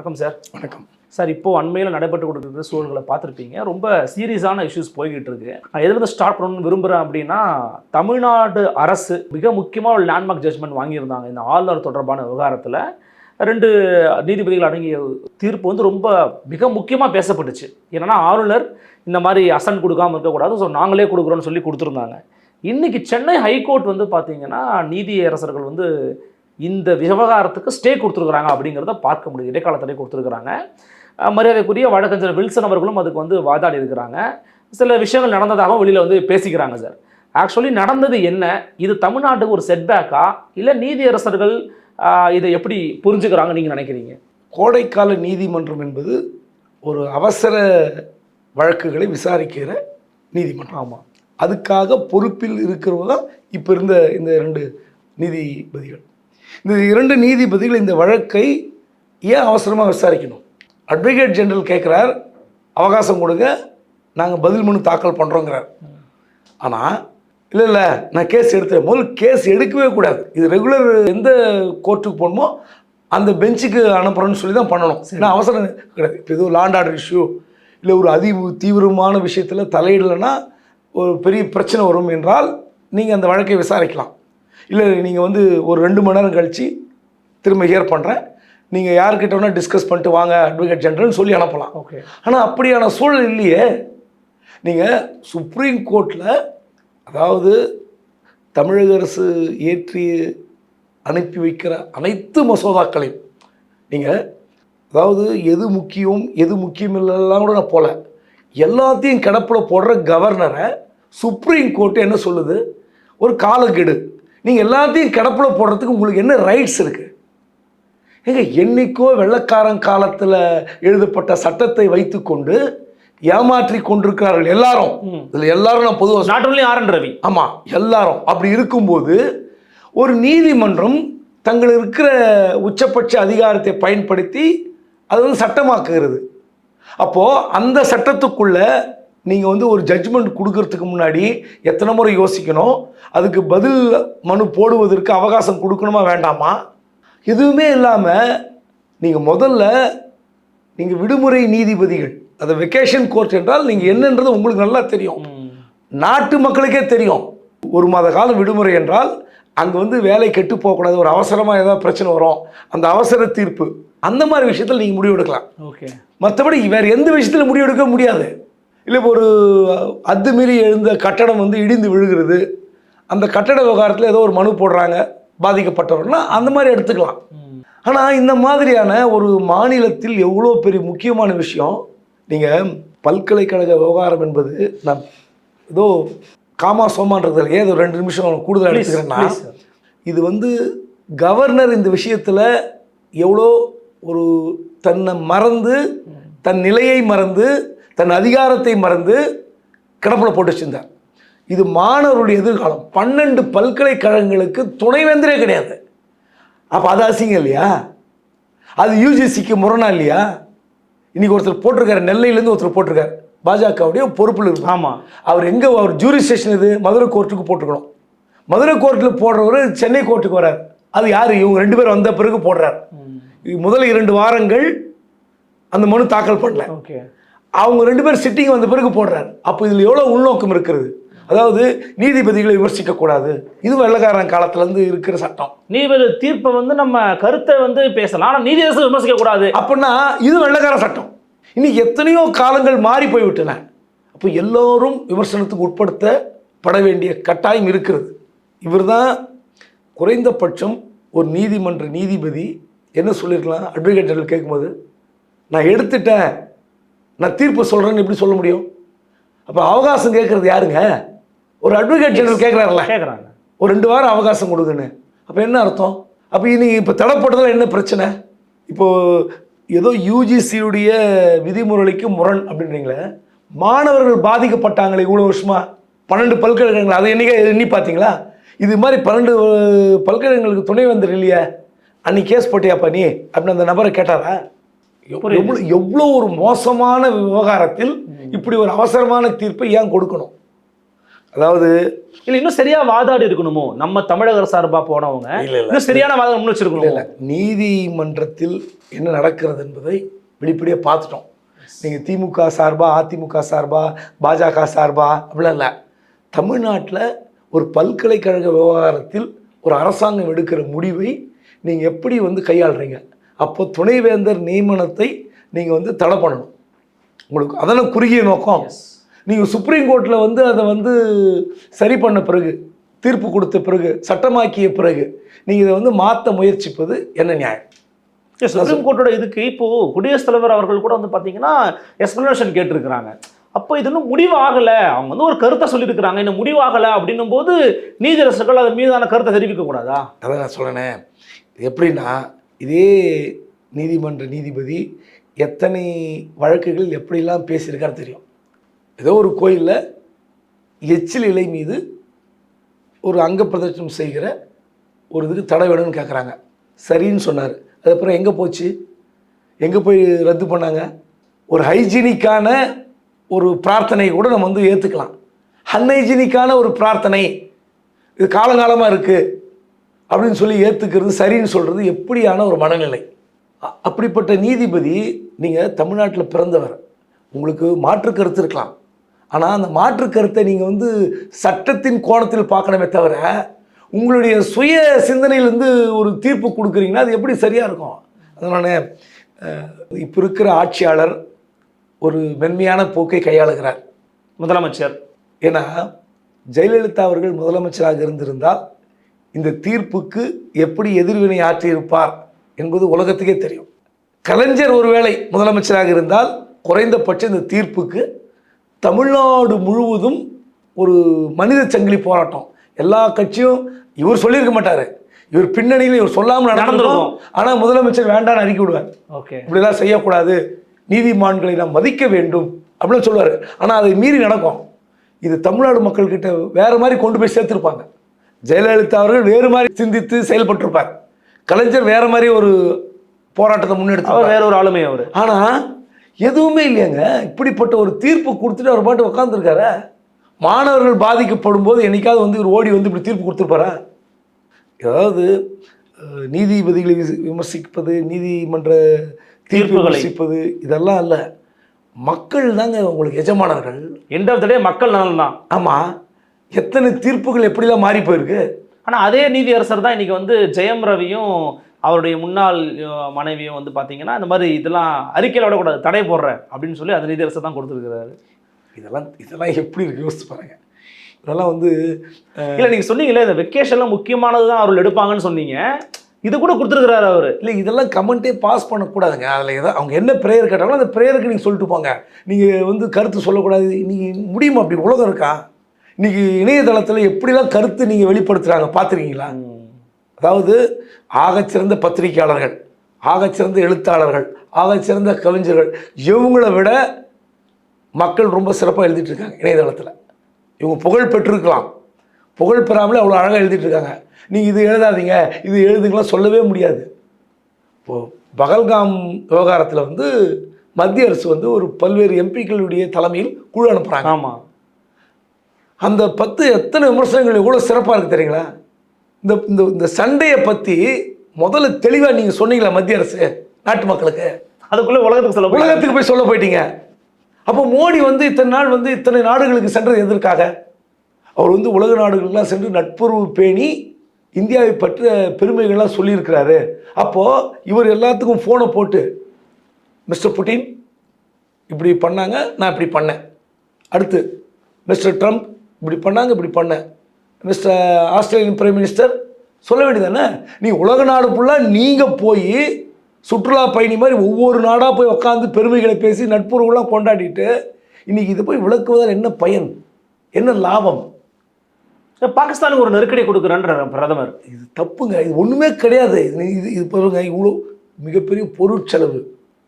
வணக்கம் சார் வணக்கம். சார் இப்போ அண்மையில் நடைபெற்று கொடுக்குற சூழல்களை பார்த்துருப்பீங்க. ரொம்ப சீரியஸான இஷ்யூஸ் போய்கிட்டு இருக்கு நான் எதுலேருந்து ஸ்டார்ட் பண்ணணும்னு விரும்புகிறேன் அப்படின்னா தமிழ்நாடு அரசு மிக முக்கியமாக ஒரு லேண்ட்மார்க் ஜட்மெண்ட் வாங்கியிருந்தாங்க. இந்த ஆளுநர் தொடர்பான விவகாரத்தில் ரெண்டு நீதிபதிகள் அடங்கிய தீர்ப்பு வந்து ரொம்ப மிக முக்கியமாக பேசப்பட்டுச்சு. என்னன்னா ஆளுநர் இந்த மாதிரி அசன் கொடுக்காம இருக்கக்கூடாது. ஸோ நாங்களே கொடுக்குறோன்னு சொல்லி கொடுத்துருந்தாங்க. இன்னைக்கு சென்னை ஹைகோர்ட் வந்து பார்த்தீங்கன்னா நீதியரசர்கள் வந்து இந்த விவகாரத்துக்கு ஸ்டே கொடுத்துருக்குறாங்க அப்படிங்கிறத பார்க்க முடியுது. இடைக்காலத்திலே கொடுத்துருக்குறாங்க. அஹ் மரியாதைக்குரிய வழக்கறிஞர் வில்சன் அவர்களும் அதுக்கு வந்து வாதாடி இருக்கிறாங்க. சில விஷயங்கள் நடந்ததாகவும் வெளியில் வந்து பேசிக்கிறாங்க சார். ஆக்சுவலி நடந்தது என்ன? இது தமிழ்நாட்டுக்கு ஒரு செட்பேக்கா இல்லை நீதியரசர்கள் இதை எப்படி புரிஞ்சுக்கிறாங்க நீங்கள் நினைக்கிறீங்க? கோடைக்கால நீதிமன்றம் என்பது ஒரு அவசர வழக்குகளை விசாரிக்கிற நீதிமன்றம். ஆமாம் அதுக்காக பொறுப்பில் இருக்கிறவங்க தான் இப்போ இருந்த இந்த இரண்டு நீதிபதிகள். இந்த இரண்டு நீதிபதிகள் இந்த வழக்கை ஏன் அவசரமாக விசாரிக்கணும்? அட்வொகேட் ஜெனரல் கேட்குறார் அவகாசம் கொடுங்க நாங்கள் பதில் மனு தாக்கல் பண்ணுறோங்கிறார் ஆனால் இல்லை இல்லை நான் கேஸ் எடுத்தேன் முதல்ல கேஸ் எடுக்கவே கூடாது. இது ரெகுலர் எந்த கோர்ட்டுக்கு போகணுமோ அந்த பெஞ்சுக்கு அனுப்புகிறோன்னு சொல்லி தான் பண்ணணும் ஏன்னா அவசரம் கிடையாது. இப்போ ஏதோ லாண்ட் ஆர்டர் இஷ்யூ இல்லை ஒரு அதி தீவிரமான விஷயத்தில் தலையிடலைன்னா ஒரு பெரிய பிரச்சனை வரும் என்றால் நீங்கள் அந்த வழக்கை விசாரிக்கலாம். இல்லை நீங்கள் வந்து ஒரு ரெண்டு மணி நேரம் கழித்து திரும்ப ஹியர் பண்ணுறேன் நீங்கள் யார்கிட்ட வேணால் டிஸ்கஸ் பண்ணிட்டு வாங்க அட்வொகேட் ஜெனரல்னு சொல்லி அனுப்பலாம். ஓகே ஆனால் அப்படியான சூழல் இல்லையே. நீங்கள் சுப்ரீம் கோர்ட்டில் அதாவது தமிழக அரசு ஏற்றி அனுப்பி வைக்கிற அனைத்து மசோதாக்களையும் நீங்கள் அதாவது எது முக்கியம் எது முக்கியம் இல்லைலாம் கூட நான் போல. எல்லாத்தையும் கிடப்பில் போடுற கவர்னரை சுப்ரீம் கோர்ட் என்ன சொல்லுது? ஒரு காலக்கெடு. நீங்கள் எல்லாத்தையும் கிடப்பில் போடுறதுக்கு உங்களுக்கு என்ன ரைட்ஸ் இருக்குது ஏங்க என்னைக்கோ வெள்ளக்காரன் காலத்தில் எழுதப்பட்ட சட்டத்தை வைத்துக்கொண்டு ஏமாற்றி கொண்டிருக்கிறார்கள் எல்லாரும். இதில் எல்லாரும் நான் பொதுவாக not only R N Ravi. ஆமாம் எல்லாரும். அப்படி இருக்கும்போது ஒரு நீதிமன்றம் தங்கள் இருக்கிற உச்சபட்ச அதிகாரத்தை பயன்படுத்தி அது வந்து சட்டமாக்குகிறது. அப்போது அந்த சட்டத்துக்குள்ள நீங்கள் வந்து ஒரு ஜட்ஜ்மெண்ட் கொடுக்கறதுக்கு முன்னாடி எத்தனை முறை யோசிக்கணும்? அதுக்கு பதில் மனு போடுவதற்கு அவகாசம் கொடுக்கணுமா வேண்டாமா? எதுவுமே இல்லாமல் நீங்கள் முதல்ல நீங்கள் விடுமுறை நீதிபதிகள் அது வெக்கேஷன் கோர்ட் என்றால் நீங்கள் என்னன்றது உங்களுக்கு நல்லா தெரியும். நாட்டு மக்களுக்கே தெரியும். ஒரு மாத காலம் விடுமுறை என்றால் அங்கே வந்து வேலை கெட்டு போகக்கூடாது ஒரு அவசரமாக ஏதாவது பிரச்சனை வரும். அந்த அவசர தீர்ப்பு அந்த மாதிரி விஷயத்தில் நீங்கள் முடிவெடுக்கலாம். ஓகே. மற்றபடி வேறு எந்த விஷயத்தில் முடிவெடுக்க முடியாது. இல்லை இப்போ ஒரு அத்துமீறி எழுந்த கட்டடம் வந்து இடிந்து விழுகிறது அந்த கட்டட விவகாரத்தில் ஏதோ ஒரு மனு போடுறாங்க பாதிக்கப்பட்டவர்னா அந்த மாதிரி எடுத்துக்கலாம். ஆனால் இந்த மாதிரியான ஒரு மாநிலத்தில் எவ்வளோ பெரிய முக்கியமான விஷயம் நீங்கள் பல்கலைக்கழக விவகாரம் என்பது நான் ஏதோ காமா சோமான்றது ஏதோ ரெண்டு நிமிஷம் கூடுதல் எடுத்துக்கிறேன்னா. இது வந்து கவர்னர் இந்த விஷயத்தில் எவ்வளோ ஒரு தன்னை மறந்து தன் நிலையை மறந்து தன் அதிகாரத்தை மறந்து கிடப்பில் போட்டு வச்சிருந்தார். இது மாணவருடைய எதிர்காலம். பன்னெண்டு பல்கலைக்கழகங்களுக்கு துணைவேந்தரே கிடையாது. அப்போ அது அசிங்கம் இல்லையா? அது யூஜிசிக்கு முரணா இல்லையா? இன்னைக்கு ஒருத்தர் போட்டிருக்காரு நெல்லையிலேருந்து ஒருத்தர் போட்டிருக்காரு. பாஜகவுடைய பொறுப்பில் இருக்கு ஆமாம் அவர் எங்கே அவர் ஜூரி ஸ்டேஷன் இது மதுரை கோர்ட்டுக்கு போட்டுக்கணும் மதுரை கோர்ட்டில் போடுறவர் சென்னை கோர்ட்டுக்கு வரார். அது யார்? இவங்க ரெண்டு பேரும் வந்த பிறகு போடுறார். முதல் இரண்டு வாரங்கள் அந்த மனு தாக்கல் பண்ணல. ஓகே. அவங்க ரெண்டு பேரும் சிட்டிங் வந்த பிறகு போடுறார். அப்போ இதில் எவ்வளோ உள்நோக்கம் இருக்கிறது? அதாவது நீதிபதிகளை விமர்சிக்கக்கூடாது இது வெள்ளக்காரன் காலத்துலேருந்து இருக்கிற சட்டம். நீதிபதி தீர்ப்பை வந்து நம்ம கருத்தை வந்து பேசலாம். ஆனால் நீதியரசர் விமர்சிக்க கூடாது. அப்படின்னா இது வெள்ளக்கார சட்டம். இன்னைக்கு எத்தனையோ காலங்கள் மாறி போய்விட்டன. அப்போ எல்லோரும் விமர்சனத்துக்கு உட்படுத்தப்பட வேண்டிய கட்டாயம் இருக்கிறது. இவர்தான் குறைந்தபட்சம் ஒரு நீதிமன்ற நீதிபதி. என்ன சொல்லியிருக்கலாம்? அட்வொகேட் ஜெனரல் கேட்கும்போது நான் எடுத்துட்டேன். நான் தீர்ப்பு சொல்கிறேன்னு எப்படி சொல்ல முடியும்? அப்போ அவகாசம் கேட்குறது யாருங்க? ஒரு அட்வொகேட் ஜெனரல் கேட்குறாருல கேட்குறாங்க ஒரு ரெண்டு வாரம் அவகாசம் கொடுங்கன்னு. அப்போ என்ன அர்த்தம்? அப்போ இன்னைக்கு இப்போ தடைப்பட்டதில் என்ன பிரச்சனை? இப்போ ஏதோ யூஜிசியுடைய விதிமுறைக்கு முரண் அப்படின்றீங்களே. மாணவர்கள் பாதிக்கப்பட்டாங்களே இவ்வளோ வருஷமா? பன்னெண்டு பல்கலைக்கழகங்கள் அதை என்னைக்கு எண்ணி பார்த்தீங்களா? இது மாதிரி பன்னெண்டு அஹ், பல்கலைக்கழகங்களுக்கு துணை வந்தர் இல்லையா அன்னைக்கு கேஸ் போட்டியாப்பா நீ? அப்படின்னு அந்த நபரை கேட்டாரா? எவ்வளோ எவ்வளோ ஒரு மோசமான விவகாரத்தில் இப்படி ஒரு அவசரமான தீர்ப்பை ஏன் கொடுக்கணும்? அதாவது இல்ல இன்னும் சரியா வாதாடி இருக்கணுமோ? நம்ம தமிழக சார்பா போனவங்க இன்னும் சரியான வாதம் வச்சிருக்கணும்? இல்லை நீதிமன்றத்தில் என்ன நடக்கிறது என்பதை வெளிப்படையாக பார்த்துட்டோம். நீங்கள் திமுக சார்பா அதிமுக சார்பா பாஜக சார்பா அப்படிலாம் இல்லை. தமிழ்நாட்டில் ஒரு பல்கலைக்கழக விவகாரத்தில் ஒரு அரசாங்கம் எடுக்கிற முடிவை நீங்கள் எப்படி வந்து கையாளுறீங்க? அப்போ துணைவேந்தர் நியமனத்தை நீங்கள் வந்து தடை பண்ணணும். உங்களுக்கு அதான குறுகிய நோக்கம். நீங்கள் சுப்ரீம் கோர்ட்டில் வந்து அதை வந்து சரி பண்ண பிறகு தீர்ப்பு கொடுத்த பிறகு சட்டமாக்கிய பிறகு நீங்கள் இதை வந்து மாற்ற முயற்சிப்பது என்ன நியாயம்? சுப்ரீம் கோர்ட்டோட இதுக்கு இப்போ குடியரசுத் தலைவர் அவர்கள் கூட வந்து பாத்தீங்கன்னா எக்ஸ்பிளனேஷன் கேட்டிருக்கிறாங்க. அப்போ இது இன்னும் முடிவாகல அவங்க வந்து ஒரு கருத்தை சொல்லியிருக்கிறாங்க. இன்னும் முடிவாகல அப்படின்னும் போது நீதியரசர்கள் அதன் மீதான கருத்தை தெரிவிக்க கூடாதா அதான் நான் சொல்கிறேனே எப்படின்னா இதே நீதிமன்ற நீதிபதி எத்தனை வழக்குகளில் எப்படிலாம் பேசியிருக்காரு தெரியும். ஏதோ ஒரு கோயிலில் எச்சில் இலை மீது ஒரு அங்க பிரதட்சணம் செய்கிற ஒரு இதுக்கு தடை வேணும்னு கேட்குறாங்க சரின்னு சொன்னார். அதுக்கப்புறம் எங்கே போச்சு? எங்கே போய் ரத்து பண்ணாங்க? ஒரு ஹைஜீனிக்கான ஒரு பிரார்த்தனை கூட நம்ம வந்து ஏற்றுக்கலாம் அன்ஹைஜீனிக்கான ஒரு பிரார்த்தனை. இது காலங்காலமாக இருக்குது அப்படின்னு சொல்லி ஏற்றுக்கிறது சரின்னு சொல்கிறது எப்படியான ஒரு மனநிலை. அப்படிப்பட்ட நீதிபதி நீங்கள் தமிழ்நாட்டில் பிறந்தவர். உங்களுக்கு மாற்று கருத்து இருக்கலாம். ஆனால் அந்த மாற்று கருத்தை நீங்கள் வந்து சட்டத்தின் கோணத்தில் பார்க்கணுமே தவிர உங்களுடைய சுய சிந்தனையிலேருந்து ஒரு தீர்ப்பு கொடுக்குறீங்கன்னா அது எப்படி சரியாக இருக்கும்? அதனால இப்போ இருக்கிற ஆட்சியாளர் ஒரு மென்மையான போக்கை கையாளுகிறார். முதலமைச்சர். ஏன்னா ஜெயலலிதா அவர்கள் முதலமைச்சராக இருந்திருந்தால் இந்த தீர்ப்புக்கு எப்படி எதிர்வினை ஆற்றியிருப்பார் என்பது உலகத்துக்கே தெரியும். கலைஞர் ஒருவேளை முதலமைச்சராக இருந்தால் குறைந்தபட்சம் இந்த தீர்ப்புக்கு தமிழ்நாடு முழுவதும் ஒரு மனித சங்கிலி போராட்டம். எல்லா கட்சியும் இவர் சொல்லியிருக்க மாட்டாரு. இவர் பின்னணியில் இவர் சொல்லாமல் நடந்திருக்கும். ஆனால் முதலமைச்சர் வேண்டாம்னு அறிக்கை விடுவார். ஓகே. இப்படிலாம் செய்யக்கூடாது. நீதிமான்களை நாம் மதிக்க வேண்டும் அப்படின்னு சொல்லுவார். ஆனால் அதை மீறி நடக்கும். இது தமிழ்நாடு மக்கள்கிட்ட வேற மாதிரி கொண்டு போய் சேர்த்துருப்பாங்க. ஜெயலலிதா அவர்கள் வேறு மாதிரி சிந்தித்து செயல்பட்டிருப்பார். கலைஞர் வேற மாதிரி ஒரு போராட்டத்தை முன்னெடுத்து வேற ஒரு ஆளுமை அவர். ஆனால் எதுவுமே இல்லையாங்க இப்படிப்பட்ட ஒரு தீர்ப்பு கொடுத்துட்டு அவர் பாட்டு உட்காந்துருக்காரு மாணவர்கள் பாதிக்கப்படும் போது என்னைக்காவது வந்து இவர் ஓடி வந்து இப்படி தீர்ப்பு கொடுத்துருப்பாரா? அதாவது அஹ், நீதிபதிகளை விமர்சிப்பது நீதிமன்ற தீர்ப்பு தீர்ப்புகளை. விமர்சிப்பது இதெல்லாம் அல்ல மக்கள் தாங்க உங்களுக்கு எஜமானர்கள். எண்ட் ஆஃப் த டே மக்கள் நலன் தான் ஆமாம் எத்தனை தீர்ப்புகள் எப்படிலாம் மாறி போயிருக்கு? ஆனா அதே நீதியரசர் தான் இன்னைக்கு வந்து ஜெயம் ரவியும் அவருடைய முன்னாள் மனைவியும் வந்து பாத்தீங்கன்னா இந்த மாதிரி இதெல்லாம் அறிக்கையில விடக்கூடாது தடை போடுறேன் அப்படின்னு சொல்லி அந்த நீதியரசர் தான் கொடுத்துருக்கிறாரு. இதெல்லாம் இதெல்லாம் எப்படி இருக்கு? யோசிச்சு பாருங்க. இதெல்லாம் வந்து இல்ல நீங்க சொன்னீங்களே இந்த வெக்கேஷன்லாம் முக்கியமானது தான் அவர்கள் எடுப்பாங்கன்னு சொன்னீங்க. இது கூட கொடுத்துருக்கிறாரு அவரு. இல்லை இதெல்லாம் கமெண்ட்டே பாஸ் பண்ணக்கூடாதுங்க. அதில் ஏதோ அவங்க என்ன ப்ரேயர் கேட்டாங்களோ அந்த ப்ரேயருக்கு நீங்கள் சொல்லிட்டு போங்க. நீங்கள் வந்து கருத்து சொல்லக்கூடாது. நீங்கள் முடியுமா அப்படி? உலகம் இருக்கா? இன்னைக்கு இணையதளத்தில் எப்படிலாம் கருத்து நீங்கள் வெளிப்படுத்துகிறாங்க பார்த்துருக்கீங்களா அதாவது ஆகச்சிறந்த பத்திரிகையாளர்கள் ஆகச்சிறந்த எழுத்தாளர்கள் ஆகச்சிறந்த கவிஞர்கள் இவங்கள விட மக்கள் ரொம்ப சிறப்பாக எழுதிட்டு இருக்காங்க இணையதளத்தில். இவங்க புகழ் பெற்றிருக்கலாம். புகழ் பெறாமலே அவ்வளோ அழகாக எழுதிட்டு இருக்காங்க நீங்கள் இது எழுதாதீங்க இது எழுதுங்களாம் சொல்லவே முடியாது. இப்போது பகல்காம் விவகாரத்தில் வந்து மத்திய அரசு வந்து ஒரு பல்வேறு எம்பிக்களுடைய தலைமையில் குழு அனுப்புகிறாங்க ஆமாம் அந்த பத்து எத்தனை விமர்சனங்கள் எவ்வளோ சிறப்பாக இருக்குது தெரியுங்களா? இந்த இந்த இந்த சண்டையை பற்றி முதல்ல தெளிவாக நீங்கள் சொன்னீங்களா மத்திய அரசு நாட்டு மக்களுக்கு? அதுக்குள்ள உலகத்துக்கு சொல்ல உலகத்துக்கு போய் சொல்ல போயிட்டீங்க. அப்போ மோடி வந்து இத்தனை நாள் வந்து இத்தனை நாடுகளுக்கு சென்றது எதற்காக? அவர் வந்து உலக நாடுகளுக்கெல்லாம் சென்று நட்புறவு பேணி இந்தியாவை பற்றிய பெருமைகள்லாம் சொல்லியிருக்கிறாரு. அப்போது இவர் எல்லாத்துக்கும் ஃபோனை போட்டு மிஸ்டர் புட்டின் இப்படி பண்ணாங்க நான் இப்படி பண்ணேன். அடுத்து மிஸ்டர் ட்ரம்ப் இப்படி பண்ணாங்க இப்படி பண்ணேன் மிஸ்டர் ஆஸ்திரேலியன் பிரைம் மினிஸ்டர் சொல்ல வேண்டியதானே நீ உலக நாடு ஃபுல்லாக நீங்கள் போய் சுற்றுலா பயணி மாதிரி ஒவ்வொரு நாடாக போய் உட்காந்து பெருமைகளை பேசி நட்புறவுலாம் கொண்டாடிட்டு இன்னைக்கு இதை போய் விளக்குவதால் என்ன பயன்? என்ன லாபம்? பாகிஸ்தானுக்கு ஒரு நெருக்கடி கொடுக்குறன்ற பிரதமர். இது தப்புங்க. இது ஒன்றுமே கிடையாது. இது இது இது பாருங்க இவ்வளோ மிகப்பெரிய பொருட்செலவு.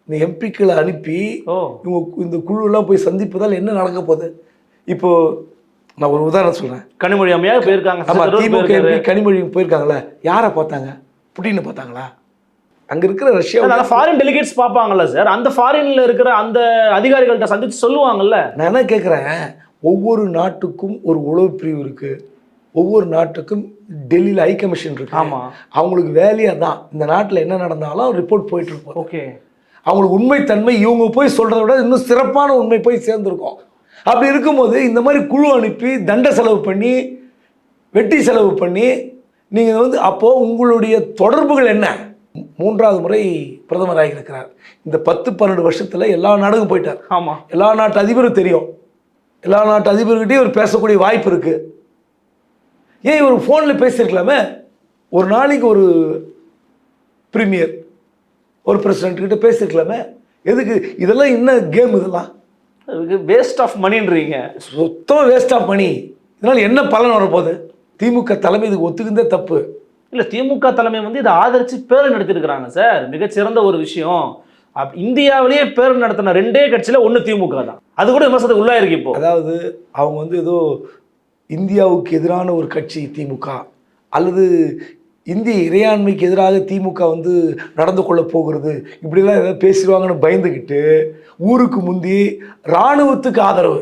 இந்த எம்பிக்களை அனுப்பி இவங்க இந்த குழுவெல்லாம் போய் சந்திப்பதால் என்ன நடக்க போகுது? இப்போ நான் ஒரு உதாரணம் சொல்கிறேன் கனிமொழி அம்மையாக போயிருக்காங்க. ஆமாம் திமுக. எம்பி கனிமொழி போயிருக்காங்களே யாரை பார்த்தாங்க? புட்டின்னு பார்த்தாங்களா? அங்கே இருக்கிற ரஷ்யா அதனால ஃபாரின் டெலிகேட்ஸ் பார்ப்பாங்கல்ல சார் அந்த ஃபாரின்ல இருக்கிற அந்த அதிகாரிகள்ட்ட சந்திச்சு சொல்லுவாங்கல்ல. நான் என்ன கேட்குறேன் ஒவ்வொரு நாட்டுக்கும் ஒரு உளவு பிரிவு இருக்குது ஒவ்வொரு நாட்டுக்கும் டெல்லியில் ஹை கமிஷன் இருக்கு. ஆமா. அவங்களுக்கு வேலையாக தான் இந்த நாட்டில் என்ன நடந்தாலும் ரிப்போர்ட் போயிட்டு இருப்போம் ஓகே. அவங்களுக்கு உண்மைத்தன்மை இவங்க போய் சொல்கிறத விட இன்னும் சிறப்பான உண்மை போய் சேர்ந்துருக்கும். அப்படி இருக்கும்போது இந்த மாதிரி குழு அனுப்பி தண்ட செலவு பண்ணி வெட்டி செலவு பண்ணி நீங்கள் வந்து அப்போது உங்களுடைய தொடர்புகள் என்ன? மூன்றாவது முறை பிரதமராக இருக்கிறார் இந்த பத்து பன்னெண்டு வருஷத்தில் எல்லா நாடுக்கும் போயிட்டார். ஆமா. எல்லா நாட்டு அதிபரும் தெரியும். எல்லா நாட்டு அதிபர்கிட்டையும் இவர் பேசக்கூடிய வாய்ப்பு இருக்குது ஏன் இவர் ஃபோனில் பேசியிருக்கலாமே? ஒரு நாளைக்கு ஒரு பிரீமியர் ஒரு பிரசிடென்ட் கிட்ட பேசியிருக்கலாமே? எதுக்கு? இதெல்லாம் என்ன கேம் இதெல்லாம்? வேஸ்ட் ஆஃப் மணின்றீங்க சுத்தம் வேஸ்ட் ஆஃப் மணி இதனால் என்ன பலன் வரப்போகுது? திமுக தலைமை இதுக்கு ஒத்துக்குந்தே தப்பு. இல்ல திமுக தலைமை வந்து இதை ஆதரிச்சு பேர் நடத்திருக்கிறாங்க சார். மிகச்சிறந்த ஒரு விஷயம். அப்- இந்தியாவிலேயே பேர் நடத்தின ரெண்டே கட்சியில ஒண்ணு திமுக தான். அது கூட விமர்சனத்துக்கு உள்ளாயிருக்கு இப்போ. அதாவது அவங்க வந்து ஏதோ இந்தியாவுக்கு எதிரான ஒரு கட்சி திமுக. அல்லது இந்திய இறையாண்மைக்கு எதிராக திமுக வந்து நடந்து கொள்ள போகிறது. இப்படிலாம் ஏதாவது பேசிடுவாங்கன்னு பயந்துக்கிட்டு ஊருக்கு முந்தி இராணுவத்துக்கு ஆதரவு.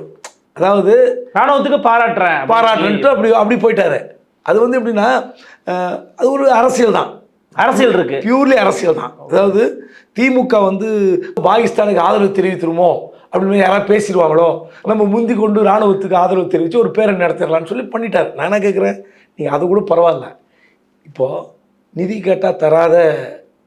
அதாவது ராணுவத்துக்கு பாராட்டுறேன் பாராட்டுன்ட்டு அப்படி அப்படி போயிட்டாரு. அது வந்து எப்படின்னா அது ஒரு அரசியல் தான். அரசியல் இருக்கு. பியூர்லி அரசியல் தான். அதாவது திமுக வந்து பாகிஸ்தானுக்கு ஆதரவு தெரிவித்துருமோ அப்படின்னு யாராவது பேசிடுவாங்களோ நம்ம முந்தி கொண்டு இராணுவத்துக்கு ஆதரவு தெரிவித்து ஒரு பேரை நடத்திடலாம்னு சொல்லி பண்ணிட்டார். நான் என்ன கேட்குறேன் நீங்கள் அது கூட பரவாயில்ல. இப்போது நிதி கேட்டால் தராத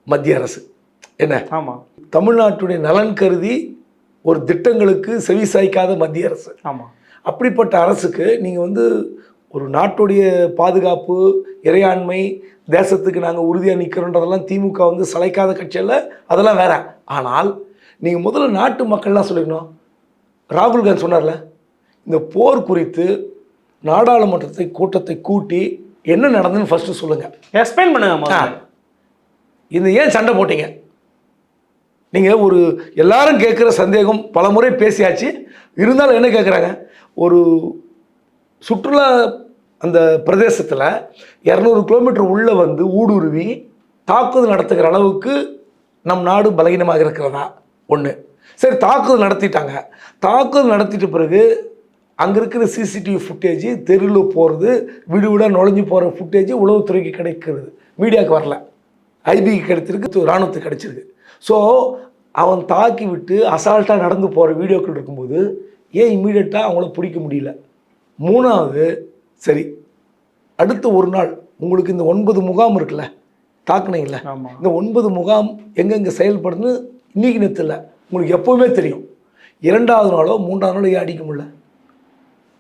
மத்திய அரசு. என்ன? ஆமா. தமிழ்நாட்டுடைய நலன் கருதி ஒரு திட்டங்களுக்கு செவி சாய்க்காத மத்திய அரசு. ஆமா. அப்படிப்பட்ட அரசுக்கு நீங்கள் வந்து ஒரு நாட்டுடைய பாதுகாப்பு இறையாண்மை தேசத்துக்கு நாங்கள் உறுதியாக நிற்கிறோன்றதெல்லாம் திமுக வந்து சளைக்காத கட்சியில் அதெல்லாம் வேற. ஆனால் நீங்கள் முதல்ல நாட்டு மக்கள்லாம் சொல்லிக்கணும்? ராகுல் காந்தி சொன்னார்ல இந்த போர் குறித்து நாடாளுமன்றத்தை கூட்டத்தை கூட்டி என்ன நடந்ததுன்னு ஃபஸ்ட்டு சொல்லுங்கள் எக்ஸ்பிளைன் பண்ணுங்க. இந்த ஏன் சண்டை போட்டீங்க? நீங்கள் ஒரு எல்லாரும் கேட்குற சந்தேகம் பல முறை பேசியாச்சு. இருந்தாலும் என்ன கேட்குறாங்க? ஒரு சுற்றுலா அந்த பிரதேசத்தில் இரநூறு கிலோமீட்டர் உள்ளே வந்து ஊடுருவி தாக்குதல் நடத்துகிற அளவுக்கு நம் நாடு பலகீனமாக இருக்கிறதா? ஒன்று சரி தாக்குதல் நடத்திட்டாங்க. தாக்குதல் நடத்திட்ட பிறகு அங்கே இருக்கிற சிசிடிவி ஃபுட்டேஜ் தெருவில் போகிறது வீடு வீடாக நுழைஞ்சு போகிற ஃபுட்டேஜ் உளவுத்துறைக்கு கிடைக்கிறது. மீடியாவுக்கு வரல. ஐபிக்கு கிடைச்சிருக்கு இராணுவத்துக்கு கிடைச்சிருக்கு. ஸோ அவன் தாக்கி விட்டு அசால்ட்டாக நடந்து போகிற வீடியோக்கள் இருக்கும்போது ஏன் இம்மீடியட்டாக அவங்கள பிடிக்க முடியல? மூணாவது சரி அடுத்த ஒரு நாள் உங்களுக்கு இந்த ஒன்பது முகாம் இருக்குல்ல தாக்குனீங்களே இந்த ஒன்பது முகாம் எங்கெங்கே செயல்படுதுன்னு இன்னைக்கு நேற்று இல்லை உங்களுக்கு எப்போவுமே தெரியும். இரண்டாவது நாளோ மூன்றாவது நாளோ ஏன் அடிக்க முடியல?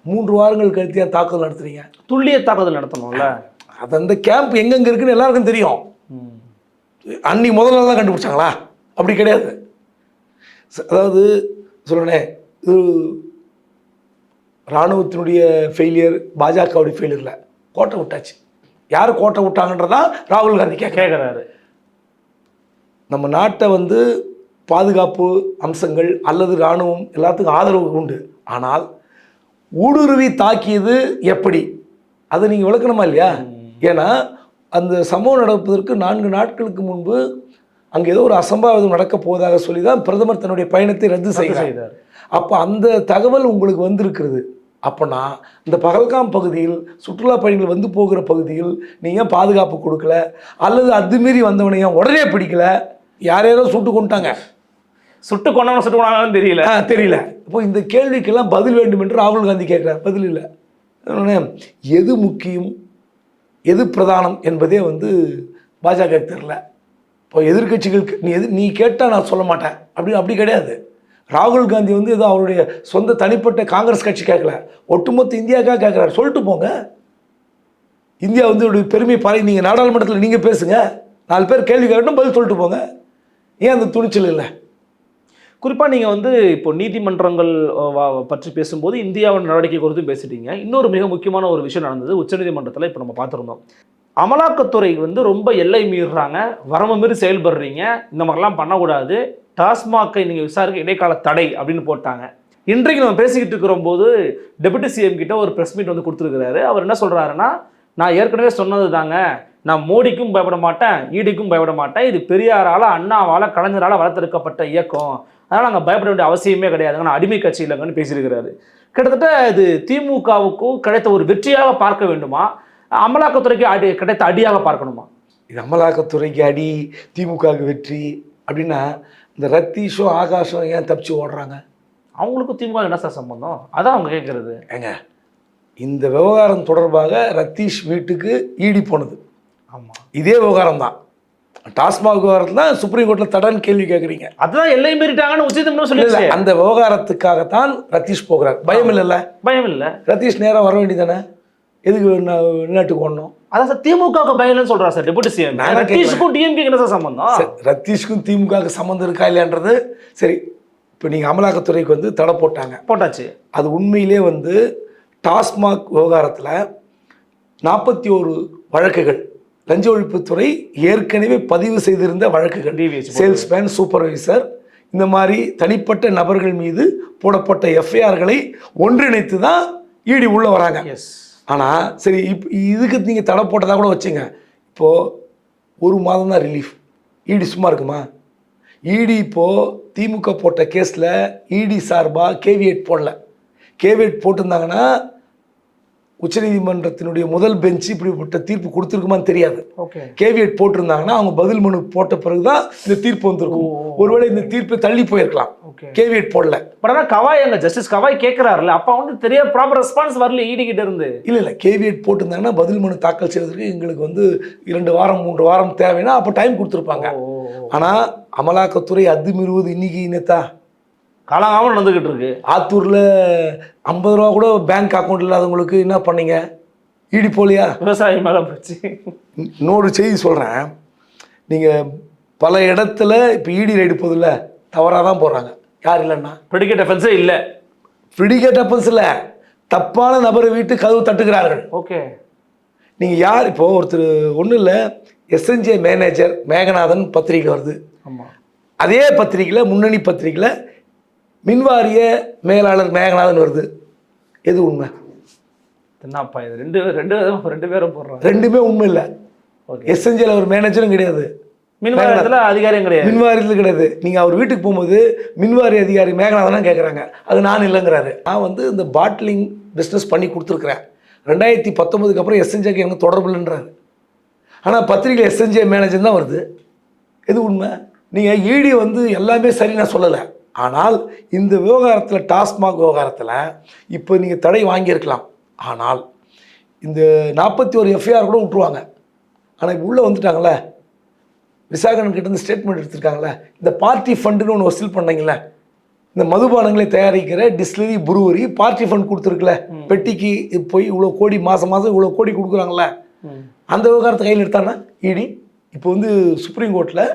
மூன்று வாரங்கள் கழித்து ஏன் தாக்குதல் நடத்துறீங்க? துல்லிய தாக்குதல் நடத்தணும்ல. அது அந்த கேம்ப் எங்கெங்கே இருக்குன்னு எல்லாருக்கும் தெரியும். ம். அன்னைக்கு முதல் நாள் தான் கண்டுபிடிச்சாங்களா? அப்படி கிடையாது. அதாவது சொல்லணே இது இராணுவத்தினுடைய ஃபெயிலியர் பாஜகவுடைய ஃபெயிலியரில் கோட்டை விட்டாச்சு. யார் கோட்டை விட்டாங்கன்றதான் ராகுல் காந்தி கேட்க கேக்குறாரு. நம்ம நாட்டை வந்து பாதுகாப்பு அம்சங்கள் அல்லது இராணுவம் எல்லாத்துக்கும் ஆதரவு உண்டு. ஆனால் ஊடுருவி தாக்கியது எப்படி? அதை நீங்கள் விளக்கணுமா இல்லையா? ஏன்னா அந்த சம்பவம் நடப்பதற்கு நான்கு நாட்களுக்கு முன்பு அங்கே ஏதோ ஒரு அசம்பாவிதம் நடக்க போவதாக சொல்லி தான் பிரதமர் தன்னுடைய பயணத்தை ரத்து செய்தார். அப்போ அந்த தகவல் உங்களுக்கு வந்திருக்கிறது. அப்போனா இந்த பகல்காம் பகுதியில் சுற்றுலா பயணிகள் வந்து போகிற பகுதியில் நீங்கள் பாதுகாப்பு கொடுக்கல? அல்லது அதுமாரி வந்தவனையும் உடனே பிடிக்கல? யார் யாரோ சுட்டு கொண்டுட்டாங்க சுட்டு கொண்டவன சுட்டு கொண்டாலும் தெரியல. தெரியல. இப்போ இந்த கேள்விக்கெல்லாம் பதில் வேண்டும் என்று ராகுல் காந்தி கேட்குறார். பதில் இல்லை. எது முக்கியம்? எது பிரதானம் என்பதே வந்து பாஜக தெரில இப்போ எதிர்க்கட்சிகளுக்கு நீ எது நீ கேட்டால் நான் சொல்ல மாட்டேன். அப்படி அப்படி கிடையாது. ராகுல் காந்தி வந்து ஏதோ அவருடைய சொந்த தனிப்பட்ட காங்கிரஸ் கட்சி கேட்கல. ஒட்டுமொத்த இந்தியாவுக்காக கேட்குறாரு. சொல்லிட்டு போங்க. இந்தியா வந்து ஒரு பெருமை பாரு நீங்கள் நாடாளுமன்றத்தில் நீங்கள் பேசுங்க. நாலு பேர் கேள்வி கேட்கணும் பதில் சொல்லிட்டு போங்க. ஏன் அந்த துணிச்சல் இல்லை? குறிப்பாக நீங்கள் வந்து இப்போ நீதிமன்றங்கள் பற்றி பேசும்போது இந்தியாவின் நடவடிக்கை குறித்து பேசிட்டீங்க. இன்னொரு மிக முக்கியமான ஒரு விஷயம் நடந்தது உச்சநீதிமன்றத்தில் இப்போ நம்ம பார்த்துருந்தோம். அமலாக்கத்துறை வந்து ரொம்ப எல்லை மீறுறாங்க. வரம்பு மீறி செயல்படுறீங்க. இந்த மாதிரிலாம் பண்ணக்கூடாது. டாஸ்மாகை நீங்கள் விசாரிக்க இடைக்கால தடை அப்படின்னு போட்டாங்க. இன்றைக்கு நம்ம பேசிக்கிட்டு இருக்கிற போது டெபுட்டி சிஎம் கிட்ட ஒரு ப்ரெஸ் மீட் வந்து கொடுத்துருக்கிறாரு. அவர் என்ன சொல்கிறாருன்னா நான் ஏற்கனவே சொன்னது தாங்க நான் மோடிக்கும் பயப்பட மாட்டேன் ஈடிக்கும் பயப்பட மாட்டேன். இது பெரியாரால அண்ணாவால கலைஞரால வளர்த்தெடுக்கப்பட்ட இயக்கம். அதனால நாங்கள் பயப்பட வேண்டிய அவசியமே கிடையாதுங்க நான் அடிமை கட்சி இல்லைங்கன்னு பேசியிருக்கிறாரு. கிட்டத்தட்ட இது திமுகவுக்கும் கிடைத்த ஒரு வெற்றியாக பார்க்க வேண்டுமா? அமலாக்கத்துறைக்கு அடி கிடைத்த அடியாக பார்க்கணுமா? இது அமலாக்கத்துறைக்கு அடி திமுகவுக்கு வெற்றி அப்படின்னா இந்த ரத்தீஷும் ஆகாஷும் ஏன் தப்பிச்சு ஓடுறாங்க? அவங்களுக்கும் திமுக என்ன சார் சம்பந்தம்? அதான் அவங்க கேட்கறது. ஏங்க இந்த விவகாரம் தொடர்பாக ரத்தீஷ் வீட்டுக்கு ஈடி போனது. இதே விவகாரம் தான் டாஸ்மாக் விவகாரத்தில் தான் சுப்ரீம் கோர்ட்டில் தடன்னு கேள்வி கேட்குறீங்க அதுதான் எல்லையும் மீறிட்டாங்கன்னு உச்சநீதிமன்றம் சொல்லிடுச்சு அந்த விவகாரத்துக்காகத்தான் ரத்தீஷ் போகிறார். பயம் இல்லைல்ல? பயம் இல்லை. ரத்தீஷ் நேராக வர வேண்டியதானே எதுக்கு வெளிநாட்டுக்கு ஓடணும்? அதான் சார் திமுகவுக்கு பயம்னு சொல்றாரு சார் டெபுட்டி சிஎம் ரத்தீஷுக்கும் டிஎம்கே என்ன சார் சம்பந்தம்? சரி, ரத்தீஷ்க்கும் திமுகவுக்கு சம்மந்தம் இருக்கா இல்லையான்றது சரி இப்போ நீங்கள் அமலாக்கத்துறைக்கு வந்து தடை போட்டாங்க. போட்டாச்சு. அது உண்மையிலே வந்து டாஸ்மாக் விவகாரத்தில் நாற்பத்தி ஒரு வழக்குகள் லஞ்ச ஒழிப்புத்துறை ஏற்கனவே பதிவு செய்திருந்த வழக்குகள் சேல்ஸ்மேன் சூப்பர்வைசர் இந்த மாதிரி தனிப்பட்ட நபர்கள் மீது போடப்பட்ட எஃப்ஐஆர்களை ஒன்றிணைத்து தான் ஈடி உள்ள வராங்க. ஆனால் சரி இப் இதுக்கு நீங்கள் தடை போட்டதாக கூட வச்சுங்க. இப்போது ஒரு மாதம் தான் ரிலீஃப் இடி சும்மா இருக்குமா? இடி இப்போது திமுக போட்ட கேஸில் இடி சார்பாக கேவியேட் போடல. கேவியேட் போட்டிருந்தாங்கன்னா உச்சநீதிமன்றத்தினுடைய முதல் பெஞ்ச் இப்படிப்பட்ட தீர்ப்பு கொடுத்துருக்குமான்னு தெரியாது. கேவியேட் போட்டிருந்தாங்கன்னா அவங்க பதில் மனு போட்ட பிறகு தான் இந்த தீர்ப்பு வந்திருக்கும். ஒருவேளை இந்த தீர்ப்பு தள்ளி போயிருக்கலாம். கேவியேட் போடல. பட் ஆனால் கவாய் எங்க ஜஸ்டிஸ் கவாய் கேட்கிறாருல்ல அப்ப வந்து தெரிய ப்ராப்பர் ரெஸ்பான்ஸ் வரல ஈடி கிட்ட இருந்து. இல்லை இல்லை. கேவியட் போட்டிருந்தாங்கன்னா பதில் மனு தாக்கல் செய்வதற்கு எங்களுக்கு வந்து இரண்டு வாரம் மூன்று வாரம் தேவைன்னா அப்போ டைம் கொடுத்துருப்பாங்க. ஆனால் அமலாக்கத்துறை அத்துமீறுவது இன்னைக்கு இன்னத்தா காலங்காமல் நடந்துகிட்டு இருக்கு ஆத்தூரில் ஐம்பது ரூபா கூட பேங்க் அக்கௌண்ட் இல்லாதவங்களுக்கு என்ன பண்ணீங்க? ஈடி போலியா? விவசாயி மேல போச்சு. இன்னொரு செய்தி சொல்கிறேன் நீங்கள் பல இடத்துல இப்போ இடி ரைடு போதில்ல தவறாக தான் போடுறாங்க யார் இல்லைன்னா? ப்ரெடிகேட் அஃபென்ஸே இல்லை. ஃப்ரிடிகேட் அப்பன்ஸ் இல்லை. தப்பான நபரை வீட்டு கதவு தட்டுகிறார்கள். ஓகே. நீங்கள் யார்? இப்போ ஒருத்தர் ஒன்றும் இல்லை. எஸ்என்ஜே மேனேஜர் மேகநாதன் பத்திரிக்கை வருது. ஆமா. அதே பத்திரிக்கையில் முன்னணி பத்திரிக்கையில் மின்வாரிய மேலாளர் மேகநாதன் வருது. எது உண்மை? என்னப்பா இது ரெண்டு ரெண்டு ரெண்டு பேரும் போடுறாங்க. ரெண்டுமே உண்மை இல்லை. எஸ்என்ஜியில் அவர் மேனேஜரும் கிடையாது. மின்வாரியத்துல அதிகாரியும் கிடையாது. மின்வாரியத்தில் கிடையாது. நீங்கள் அவர் வீட்டுக்கு போகும்போது மின்வாரி அதிகாரி மேகநாதனா கேட்குறாங்க அது நான் இல்லைங்கிறாரு. நான் வந்து இந்த பாட்லிங் பிஸ்னஸ் பண்ணி கொடுத்துருக்குறேன். ரெண்டாயிரத்தி பத்தொன்பதுக்கு அப்புறம் எஸ்என்ஜேக்கு எனக்கு தொடர்பு இல்லைன்றாரு. ஆனால் பத்திரிகை எஸ்என்ஜே மேனேஜர் தான் வருது. எது உண்மை? நீங்கள் ஈடி வந்து எல்லாமே சரி நான் சொல்லலை. ஆனால் இந்த விவகாரத்தில் டாஸ்மாக் விவகாரத்தில் இப்போ நீங்கள் தடை வாங்கியிருக்கலாம். ஆனால் இந்த நாற்பத்தி ஒரு எஃப்ஐஆர் கூட விட்ருவாங்க ஆனால் இப்போ உள்ளே வந்துட்டாங்களே விசாகரன் கிட்ட இருந்து ஸ்டேட்மெண்ட் எடுத்திருக்காங்களே இந்த பார்ட்டி ஃபண்டுன்னு ஒன்று வசூல் பண்ணீங்களே இந்த மதுபானங்களை தயாரிக்கிற டிஸ்லரி புருவரி பார்ட்டி ஃபண்ட் கொடுத்துருக்குல பெட்டிக்கு போய் இவ்வளோ கோடி மாதம் மாதம் இவ்வளோ கோடி கொடுக்குறாங்களே. அந்த விவகாரத்தை கையில் எடுத்தானா? இடி இப்போ வந்து சுப்ரீம் கோர்ட்டில்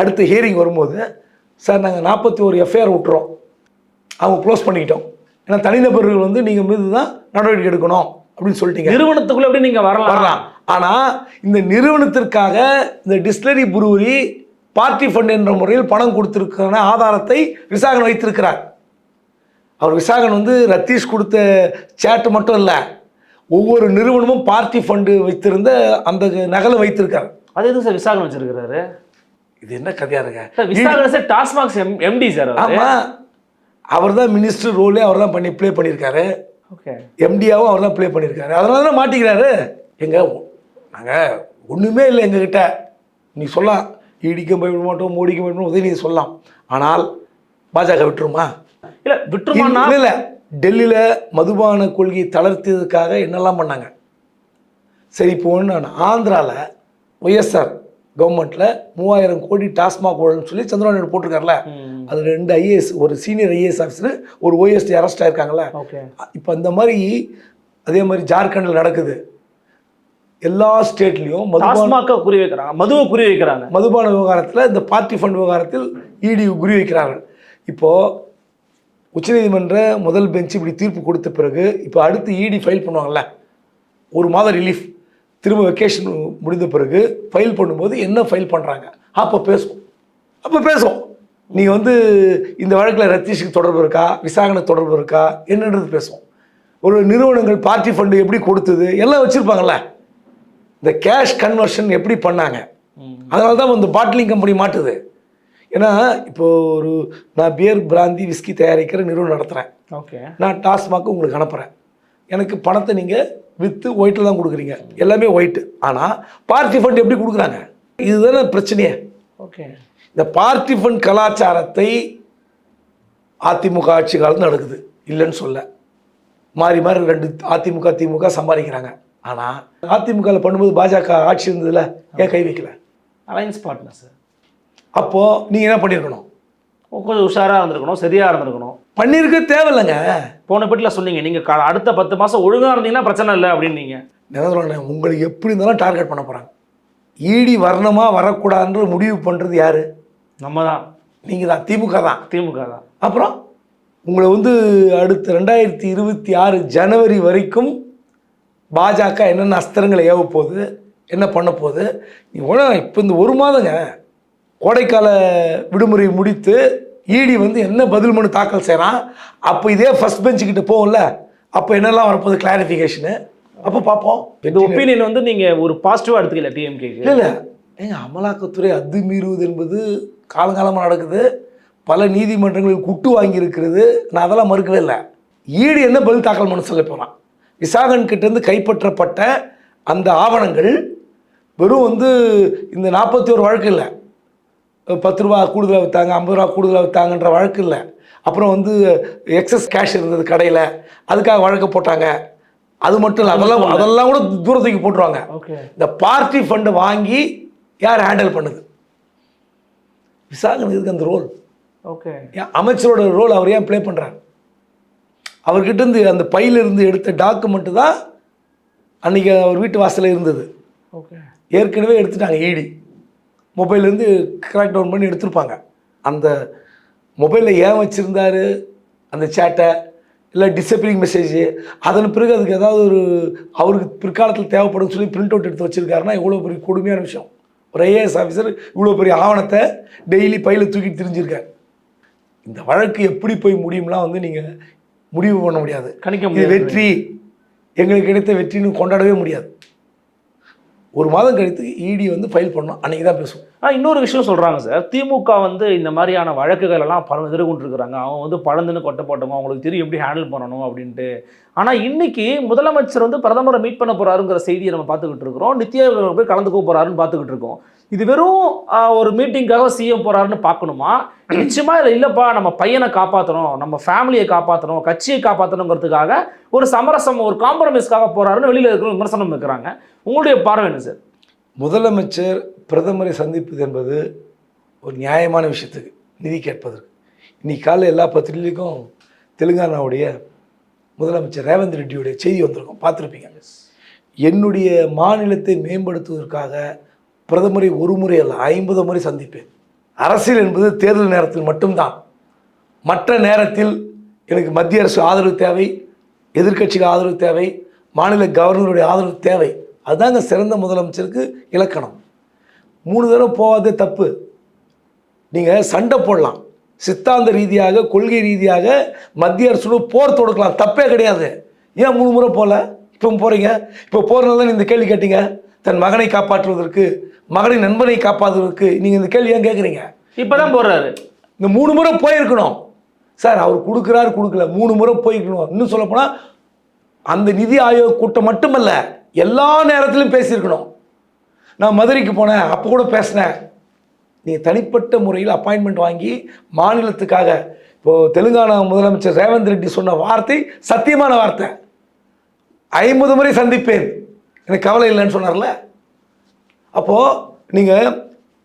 அடுத்த ஹியரிங் வரும்போது சார் நாங்கள் நாற்பத்தி ஒரு எஃப்ஐஆர் விட்டுறோம். அவங்க க்ளோஸ் பண்ணிக்கிட்டோம். ஏன்னா தனிநபர்கள் வந்து நீங்கள் மீது தான் நடவடிக்கை எடுக்கணும் அப்படின்னு சொல்லிட்டீங்க. நிறுவனத்துக்குள்ள எப்படி நீங்க வரலாம். வரலாம். ஆனால் இந்த நிறுவனத்திற்காக இந்த டிஸ்லரி புரூரி பார்ட்டி ஃபண்ட் என்ற முறையில் பணம் கொடுத்திருக்கான ஆதாரத்தை விசாகன் வைத்திருக்கிறார். அவர் விசாகன் வந்து ரத்தீஷ் கொடுத்த சேட்டு மட்டும் இல்லை ஒவ்வொரு நிறுவனமும் பார்ட்டி ஃபண்டு வைத்திருந்த அந்த நகலை வைத்திருக்கார். அது எதுக்கு சார் விசாகம் வச்சிருக்கிறாரு? இது என்ன கதையா இருக்க? Sir Visagam sir TASMAC's MD sir அவரு. ஆமா. அவர் தான் மினிஸ்டர் ரோலே அவர் தான் பண்ணி ப்ளே பண்ணியிருக்காரு. ஓகே. எம்டியாவும் அவர் தான் ப்ளே பண்ணியிருக்காரு. அதனால தான் மாட்டிக்கிறாரு. எங்க நாங்கள் ஒன்றுமே இல்லை எங்ககிட்ட. நீ சொல்லலாம். இடிக்க பயப்பட மாட்டோம் மோடிக்க பயப்பட மாட்டோம் உதயநிதி சொல்லலாம். ஆனால் பாஜக விட்டுருமா? இல்ல விட்டுருமான்னா இல்லை டெல்லியில் மதுபான கொள்கையை தளர்த்தியதுக்காக என்னெல்லாம் பண்ணாங்க? சரி இப்போ ஒன்று ஆந்திராவில் ஒய்எஸ்ஆர் கவர்மெண்ட்டில் மூவாயிரம் கோடி டாஸ்மாக் ஊழல்னு சொல்லி சந்திரபாபு போட்டிருக்காருல. அது ரெண்டு ஐஏஎஸ் ஒரு சீனியர் ஐஏஎஸ் ஆஃபீஸர் ஒரு ஓஎஸ்டி அரெஸ்ட் ஆயிருக்காங்கல்ல. இப்போ அந்த மாதிரி அதே மாதிரி ஜார்க்கண்டில் நடக்குது. எல்லா ஸ்டேட்லேயும் மதுபான டாஸ்மாக குறி வைக்கிறாங்க மதுவை குறி வைக்கிறாங்க. மதுபான விவகாரத்தில் இந்த பார்ட்டி ஃபண்ட் விவகாரத்தில் இடி குறி வைக்கிறார்கள். இப்போது உச்சநீதிமன்ற முதல் பெஞ்ச் இப்படி தீர்ப்பு கொடுத்த பிறகு இப்போ அடுத்து இடி ஃபைல் பண்ணுவாங்கல்ல. ஒரு மாதம் ரிலீஃப் திரும்ப வெக்கேஷன் முடிந்த பிறகு ஃபைல் பண்ணும்போது என்ன ஃபைல் பண்ணுறாங்க அப்போ பேசுவோம். அப்போ பேசுவோம். நீங்கள் வந்து இந்த வழக்கில் ரத்தீஷுக்கு தொடர்பு இருக்கா? விசாகனுக்கு தொடர்பு இருக்கா? என்னன்றது பேசுவோம். ஒரு நிறுவனங்கள் பார்ட்டி ஃபண்டு எப்படி கொடுத்தது? எல்லாம் வச்சுருப்பாங்கல்ல. இந்த கேஷ் கன்வர்ஷன் எப்படி பண்ணாங்க. அதனால தான் இந்த பாட்டிலிங் கம்பெனி மாட்டுது. ஏன்னா இப்போ ஒரு நான் பியர் பிராந்தி விஸ்கி தயாரிக்கிற நிறுவனம் நடத்துகிறேன் ஓகே. நான் டாஸ்மாக்கு உங்களுக்கு அனுப்புகிறேன் எனக்கு பணத்தை நீங்கள் விற்று ஒயிட்டில் தான் கொடுக்குறீங்க. எல்லாமே ஒயிட்டு ஆனால் பார்ட்டி ஃபண்ட் எப்படி கொடுக்குறாங்க? இதுதானே பிரச்சனையே. ஓகே இந்த பார்ட்டி ஃபண்ட் கலாச்சாரத்தை அதிமுக ஆட்சி காலத்தில் நடக்குது. இல்லைன்னு சொல்ல. மாறி மாறி ரெண்டு அதிமுக திமுக சம்பாதிக்கிறாங்க. ஆனால் அதிமுகவில் பண்ணும்போது பாஜக ஆட்சி இருந்ததுல? ஏன் கை வைக்கல? அலைன்ஸ் பார்ட்னர் சார் அப்போது நீங்கள் என்ன பண்ணியிருக்கணும் கொஞ்சம் உஷாராக இருந்திருக்கணும் சரியாக இருந்திருக்கணும். பண்ணியிருக்க தேவையில்லைங்க. போன பட்டியில் சொன்னீங்க நீங்கள் அடுத்த பத்து மாதம் ஒழுங்காக இருந்தீங்கன்னா பிரச்சனை இல்லை அப்படின்னீங்க. என்ன சொல்கிறேன் உங்களுக்கு எப்படி இருந்தாலும் டார்கெட் பண்ண போகிறாங்க ஈடி வரணுமா வரக்கூடாதுன்ற முடிவு பண்ணுறது யார்? நம்ம தான் நீங்கள் தான் திமுக தான் திமுக தான் அப்புறம் உங்களை வந்து அடுத்த ரெண்டாயிரத்தி இருபத்தி ஆறு ஜனவரி வரைக்கும் பாஜக என்னென்ன அஸ்திரங்களை ஏவ போகுது என்ன பண்ண போகுது நீ இப்போ இந்த ஒரு மாதங்க கோடைக்கால விடுமுறை முடித்து ஈடி வந்து என்ன பதில் மனு தாக்கல் செய்கிறான் அப்போ இதே ஃபர்ஸ்ட் பெஞ்சுக்கிட்ட போகும்ல அப்போ என்னெல்லாம் வரப்போகுது கிளாரிஃபிகேஷனு அப்போ பார்ப்போம். இந்த ஒப்பீனியன் வந்து நீங்கள் ஒரு பாசிட்டிவாக எடுத்துக்கல டிஎம்கேக்கு இல்லை இல்லை. ஏங்க அமலாக்கத்துறை அத்துமீறுவது என்பது காலங்காலமாக நடக்குது. பல நீதிமன்றங்களில் குட்டு வாங்கியிருக்கிறது. நான் அதெல்லாம் மறுக்கவே இல்லை. ஈடு என்ன பதில் தாக்கல் பண்ண சொல்ல போகிறான் விசாகன் கிட்டேருந்து கைப்பற்றப்பட்ட அந்த ஆவணங்கள் வெறும் வந்து இந்த நாற்பத்தி ஒரு வழக்கு இல்லை. பத்து ரூபா கூடுதலாக விற்றாங்க ஐம்பது ரூபா கூடுதலாக விற்றாங்கன்ற வழக்கு இல்லை. அப்புறம் வந்து எக்ஸஸ் கேஷ் இருந்தது கடையில் அதுக்காக வழக்கு போட்டாங்க. அது மட்டும் இல்லை அதெல்லாம் அதெல்லாம் கூட தூரத்துக்கு போட்டுருவாங்க. ஓகே. இந்த பார்ட்டி ஃபண்டை வாங்கி யார் ஹேண்டில் பண்ணுது? விசாகன் இருக்கு அந்த ரோல் ஓகே. அமைச்சரோட ரோல் அவர் ஏன் ப்ளே பண்ணுறார் அவர்கிட்ட இருந்து அந்த பையிலிருந்து எடுத்த டாக்குமெண்ட்டு தான் அன்றைக்கி அவர் வீட்டு வாசலில் இருந்தது. ஓகே. ஏற்கனவே எடுத்துட்டாங்க ஈடி மொபைல்லேருந்து கிராக் டவுன் பண்ணி எடுத்திருப்பாங்க. அந்த மொபைலில் ஏன் வச்சுருந்தாரு? அந்த சேட்டை இல்லை டிசப்பிரிங் மெசேஜ் அதன் பிறகு அதுக்கு ஏதாவது ஒரு அவருக்கு பிற்காலத்தில் தேவைப்படும் சொல்லி பிரிண்ட் அவுட் எடுத்து வச்சிருக்காருன்னா இவ்வளோ பெரிய கொடுமையான விஷயம். ஒரு ஐஏஎஸ் ஆஃபீஸர் இவ்வளோ பெரிய ஆவணத்தை டெய்லி பையில் தூக்கிட்டு தெரிஞ்சிருக்கார். இந்த வழக்கு எப்படி போய் முடியும்லாம் வந்து நீங்கள் முடிவு பண்ண முடியாது. கணிக்க முடியாது. வெற்றி. எங்களுக்கு கிடைத்த வெற்றின்னு கொண்டாடவே முடியாது. ஒரு மாதம் கழித்து இடி வந்து ஃபைல் பண்ணோம். அன்றைக்கி தான் பேசுவோம். ஆனால் இன்னொரு விஷயம் சொல்கிறாங்க சார். திமுக வந்து இந்த மாதிரியான வழக்குகள் எல்லாம் பல எதிர்கொண்டிருக்கிறாங்க. அவங்க வந்து பழந்துன்னு கொட்டை போட்டவங்க அவங்களுக்கு தெரியும் எப்படி ஹேண்டில் பண்ணணும் அப்படின்ட்டு. ஆனால் இன்னைக்கு முதலமைச்சர் வந்து பிரதமரை மீட் பண்ண போகிறாருங்கிற செய்தியை நம்ம பார்த்துக்கிட்டு இருக்கிறோம். நித்யா போய் கலந்துக்க போகிறாருன்னு பார்த்துக்கிட்டு இருக்கோம். இது வெறும் ஒரு மீட்டிங்காக சிஎம் போகிறாருன்னு பார்க்கணுமா? நிச்சயமா இல்லை இல்லைப்பா நம்ம பையனை காப்பாற்றணும் நம்ம ஃபேமிலியை காப்பாற்றணும் கட்சியை காப்பாற்றணுங்கிறதுக்காக ஒரு சமரசம் ஒரு காம்ப்ரமைஸ்க்காக போகிறாருன்னு வெளியில் இருக்கிற விமர்சனம் இருக்கிறாங்க உங்களுடைய பார்வை என்ன சார்? முதலமைச்சர் பிரதமரை சந்திப்பது என்பது ஒரு நியாயமான விஷயத்துக்கு நிதி கேட்பதற்கு. இன்னைக்கு காலைல எல்லா பத்திரிகைக்கும் தெலுங்கானாவுடைய முதலமைச்சர் ரேவந்த் ரெட்டியுடைய செய்தி வந்திருக்கும் பார்த்துருப்பீங்க. என்னுடைய மாநிலத்தை மேம்படுத்துவதற்காக பிரதமரை ஒரு முறை அல்ல ஐம்பது முறை சந்திப்பேன். அரசியல் என்பது தேர்தல் நேரத்தில் மட்டும்தான். மற்ற நேரத்தில் எனக்கு மத்திய அரசு ஆதரவு தேவை எதிர்க்கட்சிகள் ஆதரவு தேவை மாநில கவர்னருடைய ஆதரவு தேவை. அதுதாங்க சிறந்த முதலமைச்சருக்கு இலக்கணம். மூணு தடவை போகாதே தப்பு. நீங்கள் சண்டை போடலாம். சித்தாந்த ரீதியாக கொள்கை ரீதியாக மத்திய அரசோட போர் தொடுக்கலாம். தப்பே கிடையாது. ஏன் மூணு முறை போகல இப்போ போகிறீங்க இப்போ போகிறனால தான் இந்த கேள்வி கேட்டீங்க. தன் மகனை காப்பாற்றுவதற்கு மகனின் நண்பனை காப்பாற்றுவதற்கு நீங்கள் இந்த கேள்வி ஏன் கேட்குறீங்க இப்பதான் போறாரு. இந்த மூணு முறை போயிருக்கணும். சார் அவர் கொடுக்குறாரு கொடுக்கல. மூணு முறை போயிருக்கணும். இன்னும் சொல்லப்போனால் அந்த நிதி ஆயோக் கூட்டம் மட்டுமல்ல. எல்லா நேரத்திலும் பேசியிருக்கணும். நான் மதுரைக்கு போனேன் அப்போ கூட பேசினேன். நீங்கள் தனிப்பட்ட முறையில் அப்பாயின்மெண்ட் வாங்கி மாநிலத்துக்காக இப்போது தெலுங்கானா முதலமைச்சர் ரேவந்த் ரெட்டி சொன்ன வார்த்தை சத்தியமான வார்த்தை. ஐம்பது முறை சந்திப்பேன். எனக்கு கவலை இல்லைன்னு சொன்னார்ல. அப்போது நீங்கள்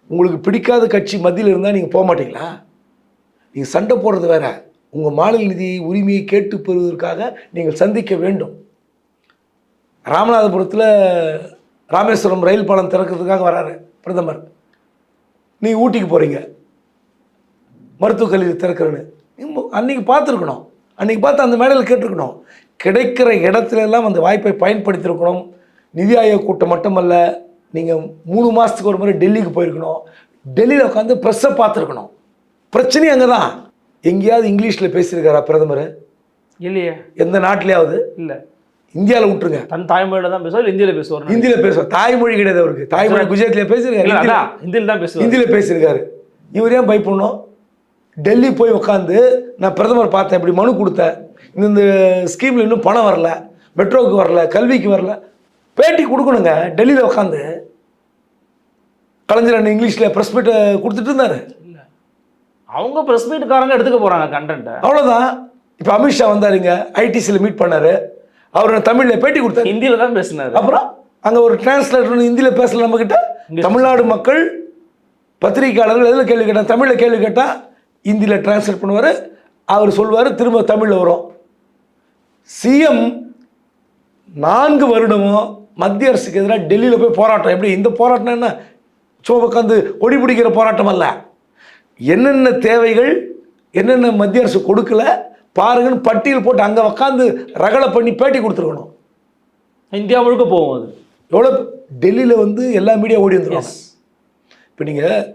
உங்களுக்கு பிடிக்காத கட்சி மத்தியில் இருந்தால் நீங்கள் போக மாட்டீங்களா? நீங்கள் சண்டை போடுறது வேற. உங்கள் மாநில நிதி உரிமையை கேட்டு பெறுவதற்காக நீங்கள் சந்திக்க வேண்டும். ராமநாதபுரத்தில் ராமேஸ்வரம் ரயில் பாலம் திறக்கிறதுக்காக வராரு பிரதமர். நீங்கள் ஊட்டிக்கு போகிறீங்க மருத்துவக் கல்லூரி திறக்கிறேன்னு. நீங்க அன்னைக்கு பார்த்துருக்கணும். அன்னைக்கு பார்த்து அந்த மேடையில் கேட்டிருக்கணும். கிடைக்கிற இடத்துல எல்லாம் அந்த வாய்ப்பை பயன்படுத்தியிருக்கணும். நிதி ஆயோக் கூட்டம் மட்டுமல்ல நீங்கள் மூணு மாதத்துக்கு ஒரு முறை டெல்லிக்கு போயிருக்கணும். டெல்லியில் உட்காந்து ப்ரெஸ்ஸை பார்த்துருக்கணும். பிரச்சனை அங்கே தான் எங்கேயாவது இங்கிலீஷில் பேசியிருக்காரா பிரதமர்? இல்லையே. எந்த நாட்டிலேயாவது? இல்லை. இந்தியாவில் விட்டுருங்க. தன் தாய்மொழியில தான் பேசுவார் இந்தியில பேசுவார் ஹிந்தியில் பேசுவார். தாய்மொழி கிடையாது அவருக்கு. தாய்மொழி குஜராத்தில் பேசியிருக்காரு இல்ல ஹிந்தியில- ஹிந்தியில் தான் பேசுவார். ஹிந்தியில் பேசியிருக்காரு இவர் ஏன் பயப்படணும்? டெல்லி போய் உட்காந்து நான் பிரதமர் பார்த்தேன் இப்படி மனு கொடுத்தேன். இந்த ஸ்கீமில் இன்னும் பணம் வரல மெட்ரோவுக்கு வரல கல்விக்கு வரல. பேட்டி கொடுக்கணுங்க. டெல்லியில் உட்காந்து கலைஞர் அண்ணன் இங்கிலீஷில் ப்ரெஸ் மீட்டை கொடுத்துட்டு இருந்தாரு. அவங்க பிரஸ் மீட்டுக்காரங்க எடுத்துக்க போறாங்க கண்டென்ட்டை அவ்வளோதான் இப்போ அமித்ஷா வந்தாருங்க. ஐடிசியில் மீட் பண்ணாரு. அவர் தமிழில் பேட்டி கொடுத்தாரு. ஹிந்தியில தான் பேசினாரு. அப்புறம் அங்கே ஒரு டிரான்ஸ்லேட்டர் ஹிந்தியில் பேசல நம்மக்கிட்ட தமிழ்நாடு மக்கள் பத்திரிகையாளர்கள் எதில் கேள்வி கேட்டால் தமிழில் கேள்வி கேட்டால் ஹிந்தியில் டிரான்ஸ்லேட் பண்ணுவார். அவர் சொல்வார் திரும்ப தமிழில் வரும். சிஎம் நான்கு வருடமும் மத்திய அரசுக்கு எதிராக டெல்லியில் போய் போராட்டம். எப்படி? இந்த போராட்டம் என்ன? சும்மா உட்காந்து கொடி பிடிக்கிற போராட்டம் அல்ல. என்னென்ன தேவைகள் என்னென்ன மத்திய அரசு கொடுக்கல பாருங்கன்னு பட்டியல் போட்டு அங்கே உட்காந்து ரகலை பண்ணி பேட்டி கொடுத்துருக்கணும். இந்தியா முழுக்க போகும் அது. எவ்வளோ டெல்லியில் வந்து எல்லா மீடியா ஓடி வந்துருவாங்க. இப்போ நீங்கள்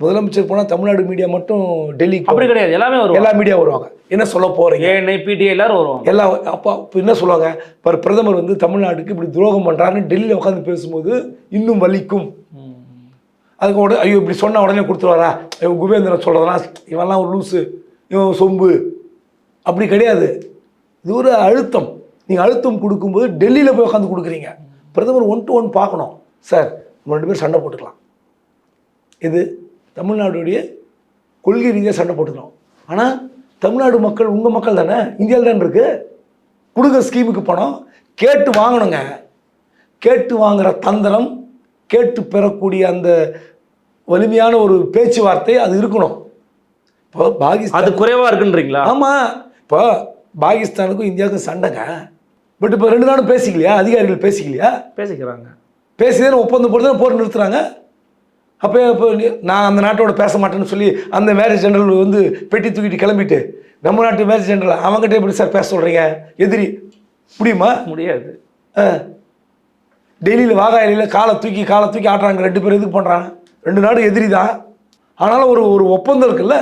முதலமைச்சர் போனால் தமிழ்நாடு மீடியா மட்டும் டெல்லிக்கு அப்படி கிடையாது எல்லாமே வருவாங்க. எல்லா மீடியா வருவாங்க. என்ன சொல்ல போகிறீங்க ஏஎன்ஐ பிடிஐ எல்லாரும் வருவாங்க. எல்லாம் அப்போ இப்போ என்ன சொல்லுவாங்க? இப்போ பிரதமர் வந்து தமிழ்நாட்டுக்கு இப்படி துரோகம் பண்ணுறாருன்னு டெல்லியில் உட்காந்து பேசும்போது இன்னும் வலிக்கும். அதுக்கு உடனே ஐயோ இப்படி சொன்ன உடனே கொடுத்துருவாரா? இவன் குபேந்திரன் சொல்கிறதெல்லாம் இவன்லாம் ஒரு லூஸு இவன் சொம்பு. அப்படி கிடையாது. இது ஒரு அழுத்தம். நீங்கள் அழுத்தம் கொடுக்கும்போது டெல்லியில் போய் உட்காந்து கொடுக்குறீங்க. பிரதமர் ஒன் டு ஒன் பார்க்கணும். சார் நம்ம ரெண்டு பேரும் சண்டை போட்டுக்கலாம். இது தமிழ்நாடுடைய கொள்கை ரீதியாக சண்டை போட்டுக்கலாம். ஆனால் தமிழ்நாடு மக்கள் உங்கள் மக்கள் தானே? இந்தியாவில் தானே இருக்கு? கொடுங்க ஸ்கீமுக்கு பணம் கேட்டு வாங்கணுங்க. கேட்டு வாங்குற தந்திரம் கேட்டு பெறக்கூடிய அந்த வலிமையான ஒரு பேச்சுவார்த்தை அது இருக்கணும். இப்போ பாகிஸ்தான் அது குறைவா இருக்குன்றீங்களா? ஆமாம் இப்போ பாகிஸ்தானுக்கும் இந்தியாவுக்கும் சண்டைங்க. பட் இப்போ ரெண்டு நாளும் பேசிக்கலையா? அதிகாரிகள் பேசிக்கலையா? பேசிக்கிறாங்க. பேசிதானே ஒப்பந்தம் போட்டு தான் போர் நிறுத்துறாங்க. அப்போ இப்போ நான் அந்த நாட்டோட பேச மாட்டேன்னு சொல்லி அந்த மேரேஜ் ஜெனரல் வந்து பெட்டி தூக்கிட்டு கிளம்பிட்டு நம்ம நாட்டு மேரேஜ் ஜெனரல் அவங்ககிட்ட எப்படி சார் பேச சொல்கிறீங்க எதிரி. முடியுமா? முடியாது. ஆ. டெல்லியில் வாகாயிலில் காலை தூக்கி காலை தூக்கி ஆட்டுறாங்க. ரெண்டு பேரும் எதுக்கு பண்ணுறாங்க ரெண்டு நாடு எதிரி தான் ஆனாலும் ஒரு ஒரு ஒப்பந்தம் இருக்குல்ல?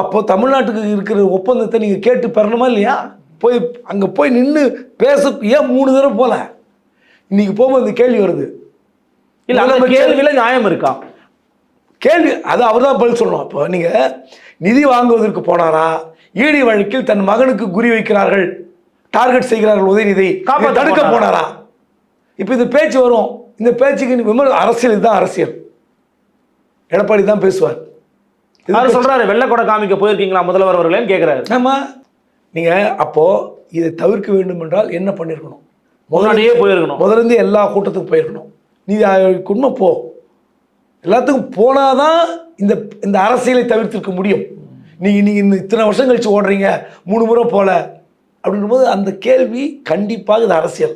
அப்போ தமிழ்நாட்டுக்கு இருக்கிற ஒப்பந்தத்தை நீங்கள் கேட்டு பெறணுமா இல்லையா? போய் அங்கே போய் நின்று பேச ஏன் மூணு தடவை போல? இன்னைக்கு போகும்போது இந்த கேள்வி வருது. இல்ல அந்த கேள்வியில நியாயம் இருக்கா? கேள்வி அது அவர் தான் பதில் சொல்லணும். அப்போ நீங்கள் நிதி வாங்குவதற்கு போனாரா? ஈடி வழக்கில் தன் மகனுக்கு குறி வைக்கிறார்கள். டார்கெட் செய்கிறார்கள் உதயநிதி. தடுக்க போனாரா? இப்போ இந்த பேச்சு வரும். இந்த பேச்சுக்கு விமர் அரசியல் இதுதான் அரசியல். எடப்பாடி தான் பேசுவார். அவர் சொல்றாரு வெள்ளக்கொடை காமிக்க போயிருக்கீங்களா முதல்வர் அவர்களேன்னு கேக்குறாரு. ஆமா. நீங்கள் அப்போது இதை தவிர்க்க வேண்டும் என்றால் என்ன பண்ணியிருக்கணும் முன்னாடியே போயிருக்கணும். முதல்ல இருந்து எல்லா கூட்டத்துக்கும் போயிருக்கணும். நீ உண்மை போ. எல்லாத்துக்கும் போனாதான் இந்த இந்த அரசியலை தவிர்த்திருக்க முடியும். நீங்கள் நீங்கள் இந்த இத்தனை வருஷம் கழிச்சு ஓடுறீங்க மூணு முறை போல. அப்படின்னும்போது அந்த கேள்வி கண்டிப்பாக இது அரசியல்.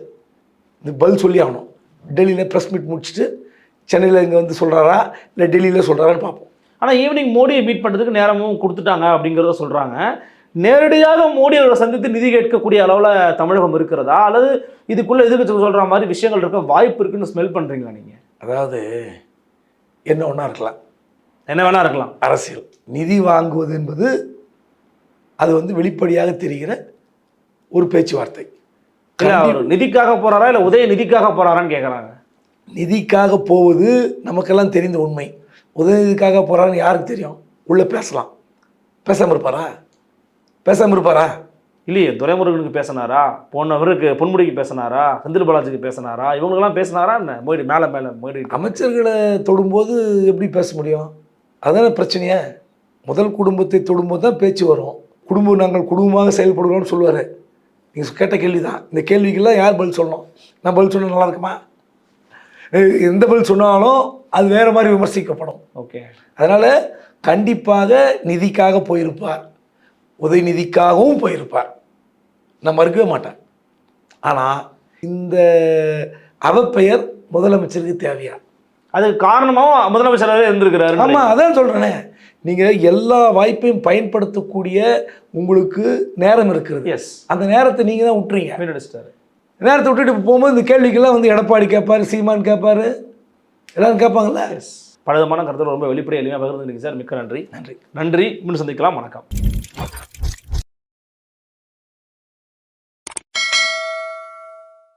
இது பதில் சொல்லி ஆகணும். டெல்லியில் ப்ரெஸ் மீட் முடிச்சுட்டு சென்னையில் இங்கே வந்து சொல்கிறாரா இல்லை டெல்லியில் சொல்கிறாரான்னு பார்ப்போம். ஆனா ஈவினிங் மோடியை மீட் பண்றதுக்கு நேரமும் கொடுத்துட்டாங்க அப்படிங்கறத சொல்றாங்க. நேரடியாக மோடி அவரை சந்தித்து நிதி கேட்கக்கூடிய அளவுல தமிழகம் இருக்கிறதா? அல்லது இதுக்குள்ள எதிர்க்கட்சி சொல்ற மாதிரி விஷயங்கள் இருக்க வாய்ப்பு இருக்குன்னு ஸ்மெல் பண்றீங்களா நீங்க? அதாவது என்ன ஒன்றா இருக்கலாம். என்ன வேணா இருக்கலாம். அரசியல். நிதி வாங்குவது என்பது அது வந்து வெளிப்படையாக தெரிகிற ஒரு பேச்சுவார்த்தை. இல்ல அவர் நிதிக்காக போறாரா? இல்ல உதய நிதிக்காக போறாரான்னு கேக்குறாங்க. நிதிக்காக போவது நமக்கெல்லாம் தெரிந்த உண்மை. உதவிக்காக போகிறான்னு யாருக்கு தெரியும்? உள்ளே பேசலாம். பேசாமல் இருப்பாரா? பேசாமல் இருப்பாரா? இல்லையே துரைமுருகனுக்கு பேசினாரா? போனவருக்கு பொன்முடிக்கு பேசினாரா? செந்தில் பாலாஜிக்கு பேசினாரா? இவங்களுக்கெல்லாம் பேசினாரா என்ன? மோடி மேல மேல மோடி. அமைச்சர்களை தொடும்போது எப்படி பேச முடியும்? அதான பிரச்சனையே. முதல் குடும்பத்தை தொடும்போது தான் பேச்சு வரும். குடும்பம் நாங்கள் குடும்பமாக செயல்படுகிறோம்னு சொல்லுவார். நீங்கள் கேட்ட கேள்வி தான் இந்த கேள்விக்கெல்லாம் யார் பதில் சொல்லணும்? நான் பதில் சொன்னா நல்லா இருக்குமா? எந்த பதில் சொன்னாலும் அது வேறு மாதிரி விமர்சிக்கப்படும். ஓகே. அதனால் கண்டிப்பாக நிதிக்காக போயிருப்பார். உதயநிதிக்காகவும் போயிருப்பார். நான் மறுக்கவே மாட்டேன். ஆனால் இந்த அவப்பெயர் முதலமைச்சருக்கு தேவையா? அதுக்கு காரணமாவும் முதலமைச்சராகவே இருந்திருக்கிறாரு ஆமாம் அதான் சொல்கிறேனே நீங்கள் எல்லா வாய்ப்பையும் பயன்படுத்தக்கூடிய உங்களுக்கு நேரம் இருக்கிறது. எஸ் அந்த நேரத்தை நீங்கள் தான் விட்டுறீங்க. நேரத்தை விட்டுட்டு போகும்போது இந்த கேள்விக்கெல்லாம் வந்து எடப்பாடி கேட்பாரு சீமான் கேட்பாரு. எல்லாரும் கேட்பாங்கல்ல? எஸ் பலவிதமான கருத்துக்கள் ரொம்ப வெளிப்படையாக எளிமையாக பகிர்ந்துருக்கீங்க சார் மிக்க நன்றி. நன்றி. நன்றி. மீண்டும் சந்திக்கலாம். வணக்கம்.